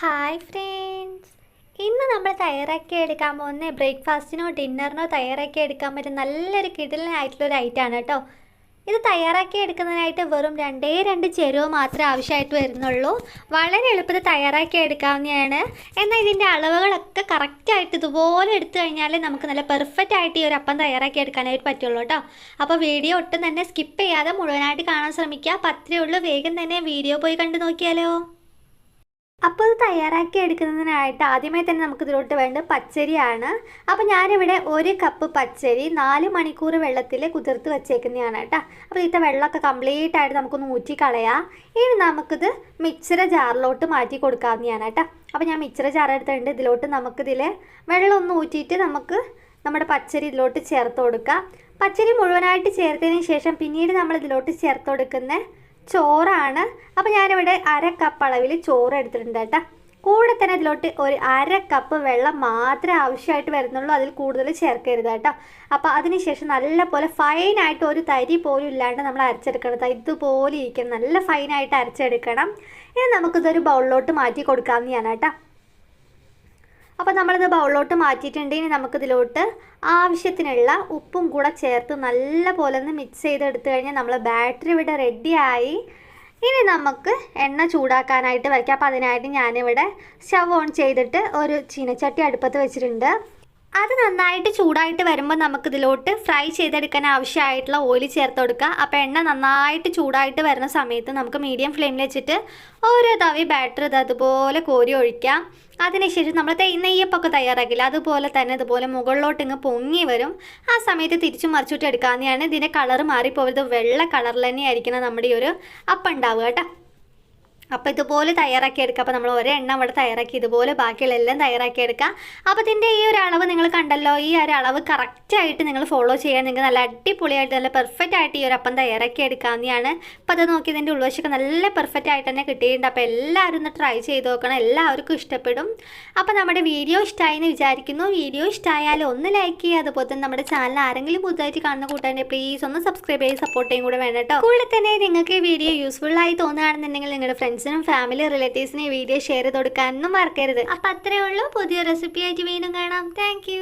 Hi friends ഇന്ന് നമ്മൾ തയ്യാറാക്കി എടുക്കാൻ പോകുന്ന ബ്രേക്ക്ഫാസ്റ്റിനോ ഡിന്നറിനോ തയ്യാറാക്കി എടുക്കാൻ പറ്റുന്ന നല്ലൊരു കിടിലനായിട്ടുള്ളൊരു ഐറ്റം ആണ് കേട്ടോ. ഇത് തയ്യാറാക്കി എടുക്കുന്നതിനായിട്ട് വെറും രണ്ടേ രണ്ട് ചേരുവ മാത്രമേ ആവശ്യമായിട്ട് വരുന്നുള്ളൂ. വളരെ എളുപ്പത്തിൽ തയ്യാറാക്കി എടുക്കാവുന്നതാണ്. എന്നാൽ ഇതിന്റെ അളവുകളൊക്കെ കറക്റ്റായിട്ട് ഇതുപോലെ എടുത്തു കഴിഞ്ഞാൽ നമുക്ക് നല്ല പെർഫെക്റ്റ് ആയിട്ട് ഈ ഒരു അപ്പം തയ്യാറാക്കി എടുക്കാനായിട്ട് പറ്റുള്ളൂ കേട്ടോ. അപ്പോൾ വീഡിയോ ഒട്ടും തന്നെ സ്കിപ്പ് ചെയ്യാതെ മുഴുവനായിട്ട് കാണാൻ ശ്രമിക്കുക. അപ്പോൾ അത്രയേ ഉള്ളൂ. വേഗം തന്നെ വീഡിയോ പോയി കണ്ടു നോക്കിയാലോ. അപ്പോൾ ഇത് തയ്യാറാക്കി എടുക്കുന്നതിനായിട്ട് ആദ്യമേ തന്നെ നമുക്ക് ഇതിലോട്ട് വേണ്ട പച്ചരിയാണ്. അപ്പോൾ ഞാനിവിടെ ഒരു കപ്പ് പച്ചരി നാല് മണിക്കൂർ വെള്ളത്തിൽ കുതിർത്ത് വെച്ചേക്കുന്നതാണ് കേട്ടോ. അപ്പോൾ ഇതിന്റെ വെള്ളമൊക്കെ കംപ്ലീറ്റ് ആയിട്ട് നമുക്കൊന്ന് ഊറ്റി കളയാം. ഇനി നമുക്കിത് മിക്സറ ജാറിലോട്ട് മാറ്റി കൊടുക്കാവുന്നതാണ് കേട്ടോ. അപ്പോൾ ഞാൻ മിക്സറ ജാർ എടുത്തിട്ടുണ്ട്. ഇതിലോട്ട് നമുക്കിതിൽ വെള്ളം ഒന്ന് ഊറ്റിയിട്ട് നമുക്ക് നമ്മുടെ പച്ചരി ഇതിലോട്ട് ചേർത്ത് കൊടുക്കാം. പച്ചരി മുഴുവനായിട്ട് ചേർത്തതിന് ശേഷം പിന്നീട് നമ്മൾ ഇതിലോട്ട് ചേർത്ത് കൊടുക്കുന്ന ചോറാണ്. അപ്പോൾ ഞാനിവിടെ അര കപ്പ് അളവിൽ ചോറ് എടുത്തിട്ടുണ്ട് കേട്ടോ. കൂടെ തന്നെ ഇതിലോട്ട് ഒരു അര കപ്പ് വെള്ളം മാത്രമേ ആവശ്യമായിട്ട് വരുന്നുള്ളൂ. അതിൽ കൂടുതൽ ചേർക്കരുത് കേട്ടോ. അപ്പോൾ അതിനുശേഷം നല്ലപോലെ ഫൈനായിട്ട് ഒരു തരി പോലും ഇല്ലാണ്ട് നമ്മൾ അരച്ചെടുക്കണം. ഇതുപോലെ ഇരിക്കണം. നല്ല ഫൈനായിട്ട് അരച്ചെടുക്കണം. ഇനി നമുക്കിതൊരു ബൗളിലോട്ട് മാറ്റി കൊടുക്കാമെന്ന് കേട്ടോ. അപ്പോൾ നമ്മളിത് ബൗളിലോട്ട് മാറ്റിയിട്ടുണ്ട്. ഇനി നമുക്കിതിലോട്ട് ആവശ്യത്തിനുള്ള ഉപ്പും കൂടെ ചേർത്ത് നല്ല പോലെ ഒന്ന് മിക്സ് ചെയ്തെടുത്ത് കഴിഞ്ഞാൽ നമ്മൾ ബാറ്ററി ഇവിടെ റെഡിയായി ഇനി നമുക്ക് എണ്ണ ചൂടാക്കാനായിട്ട് വയ്ക്കാം. അപ്പോൾ അതിനായിട്ട് ഞാനിവിടെ സ്റ്റവ് ഓൺ ചെയ്തിട്ട് ഒരു ചീനച്ചട്ടി അടുപ്പത്ത് വെച്ചിട്ടുണ്ട്. അത് നന്നായിട്ട് ചൂടായിട്ട് വരുമ്പോൾ നമുക്കിതിലോട്ട് ഫ്രൈ ചെയ്തെടുക്കാൻ ആവശ്യമായിട്ടുള്ള ഓയിൽ ചേർത്ത് കൊടുക്കുക. അപ്പോൾ എണ്ണ നന്നായിട്ട് ചൂടായിട്ട് വരുന്ന സമയത്ത് നമുക്ക് മീഡിയം ഫ്ലെയിമിൽ വെച്ചിട്ട് ഓരോ തവി ബാറ്റർ ഇത് അതുപോലെ കോരി ഒഴിക്കാം അതിനുശേഷം നമ്മൾ നെയ്യപ്പൊക്കെ തയ്യാറാക്കില്ല. അതുപോലെ തന്നെ ഇതുപോലെ മുകളിലോട്ട് ഇങ്ങ് പൊങ്ങി വരും. ആ സമയത്ത് തിരിച്ചു മറിച്ചിട്ട് എടുക്കാവുന്നതാണ്. ഇതിന്റെ കളർ മാറിപ്പോയത് വെള്ള കളറിൽ തന്നെയായിരിക്കണം നമ്മുടെ ഈ ഒരു അപ്പം ഉണ്ടാവുക കേട്ടോ. അപ്പോൾ ഇതുപോലെ തയ്യാറാക്കി എടുക്കുക അപ്പോൾ നമ്മൾ ഒരെണ്ണം അവിടെ തയ്യാറാക്കി ഇതുപോലെ ബാക്കിയുള്ള എല്ലാം തയ്യാറാക്കി എടുക്കുക അപ്പോൾ ഇതിന്റെ ഈ ഒരു അളവ് നിങ്ങൾ കണ്ടല്ലോ ഈ ഒരു അളവ് കറക്റ്റായിട്ട് നിങ്ങൾ ഫോളോ ചെയ്യാൻ നിങ്ങൾക്ക് നല്ല അടിപൊളിയായിട്ട് നല്ല പെർഫെക്റ്റ് ആയിട്ട് ഈ ഒരു അപ്പം തയ്യാറാക്കി എടുക്കാവുന്നതാണ് അപ്പോൾ അത് നോക്കി ഇതിന്റെ ഉൾവശമൊക്കെ നല്ല പെർഫെക്റ്റ് ആയിട്ട് തന്നെ കിട്ടിയിട്ടുണ്ട്. അപ്പോൾ എല്ലാവരും ഒന്ന് ട്രൈ ചെയ്ത് നോക്കണം എല്ലാവർക്കും ഇഷ്ടപ്പെടും. അപ്പോൾ നമ്മുടെ വീഡിയോ ഇഷ്ടമായി എന്ന് വിചാരിക്കുന്നു. വീഡിയോ ഇഷ്ടമായാൽ ഒന്ന് ലൈക്ക് ചെയ്യുക. അതുപോലെ തന്നെ നമ്മുടെ ചാനൽ ആരെങ്കിലും പുതുതായിട്ട് കാണുന്ന കൂട്ടാൻ പ്ലീസ് ഒന്ന് സബ്സ്ക്രൈബ് ചെയ്ത് സപ്പോർട്ട് ചെയ്യും കൂടെ വേണം കേട്ടോ. കൂടെ തന്നെ നിങ്ങൾക്ക് ഈ വീഡിയോ യൂസ്ഫുൾ ആയി തോന്നുകയാണെന്നുണ്ടെങ്കിൽ നിങ്ങളുടെ ഫ്രണ്ട്സിനും ഫാമിലി റിലേറ്റീവ്സിനും ഈ വീഡിയോ ഷെയർ ചെയ്ത് കൊടുക്കാനൊന്നും മറക്കരുത്. അപ്പം അത്രയേ ഉള്ളൂ. പുതിയ റെസിപ്പി ആയിട്ട് വീണ്ടും കാണാം. താങ്ക്